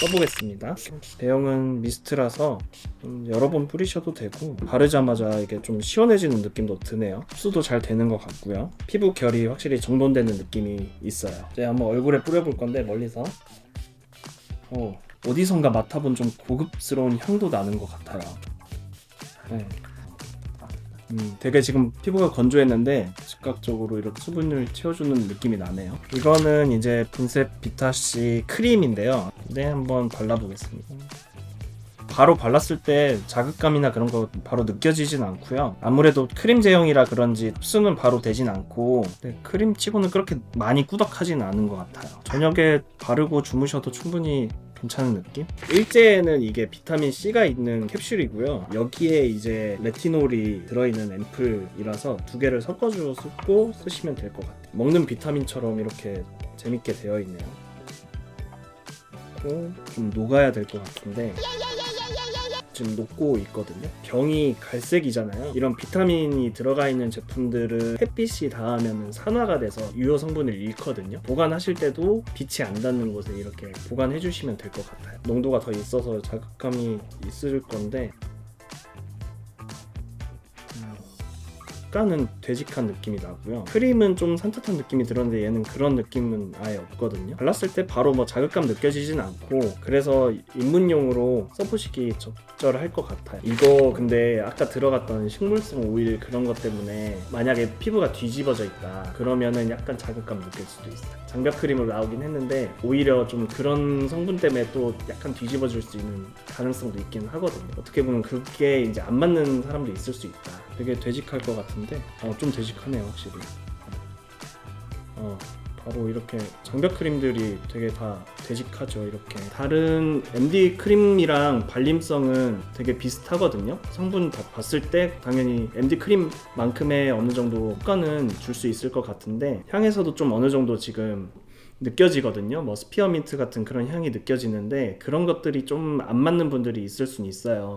써보겠습니다. 대형은 미스트라서 좀 여러 번 뿌리셔도 되고 바르자마자 이게 좀 시원해지는 느낌도 드네요. 흡수도 잘 되는 것 같고요. 피부 결이 확실히 정돈되는 느낌이 있어요. 이제 한번 얼굴에 뿌려볼 건데 멀리서 어, 어디선가 맡아본 좀 고급스러운 향도 나는 것 같아요. 네. 음, 되게 지금 피부가 건조했는데 즉각적으로 이렇게 수분을 채워주는 느낌이 나네요. 이거는 이제 빈셋 비타C 크림인데요. 네, 한번 발라보겠습니다. 바로 발랐을 때 자극감이나 그런 거 바로 느껴지진 않고요. 아무래도 크림 제형이라 그런지 흡수는 바로 되진 않고 네, 크림 치고는 그렇게 많이 꾸덕하진 않은 것 같아요. 저녁에 바르고 주무셔도 충분히 괜찮은 느낌? 일제에는 이게 비타민 C가 있는 캡슐이고요. 여기에 이제 레티놀이 들어있는 앰플이라서 두 개를 섞어주고 쓰고 쓰시면 될 것 같아요. 먹는 비타민처럼 이렇게 재밌게 되어 있네요. 좀 녹아야 될 것 같은데 지금 녹고 있거든요. 병이 갈색이잖아요. 이런 비타민이 들어가 있는 제품들은 햇빛이 닿으면 산화가 돼서 유효 성분을 잃거든요. 보관하실 때도 빛이 안 닿는 곳에 이렇게 보관해 주시면 될 것 같아요. 농도가 더 있어서 자극감이 있을 건데 약간은 되직한 느낌이 나고요. 크림은 좀 산뜻한 느낌이 들었는데 얘는 그런 느낌은 아예 없거든요. 발랐을 때 바로 뭐 자극감 느껴지진 않고 그래서 입문용으로 써보시기 적절할 것 같아요. 이거 근데 아까 들어갔던 식물성 오일 그런 것 때문에 만약에 피부가 뒤집어져 있다 그러면은 약간 자극감 느낄 수도 있어요. 장벽 크림으로 나오긴 했는데 오히려 좀 그런 성분 때문에 또 약간 뒤집어질 수 있는 가능성도 있긴 하거든요. 어떻게 보면 그게 이제 안 맞는 사람도 있을 수 있다. 되게 되직할 것 같은데 어, 좀 되직하네요 확실히. 어, 바로 이렇게 장벽 크림들이 되게 다 되직하죠 이렇게 다른 MD 크림이랑 발림성은 되게 비슷하거든요 성분 다 봤을 때 당연히 MD 크림만큼의 어느 정도 효과는 줄 수 있을 것 같은데 향에서도 좀 어느 정도 지금 느껴지거든요. 뭐 스피어민트 같은 그런 향이 느껴지는데 그런 것들이 좀 안 맞는 분들이 있을 수는 있어요.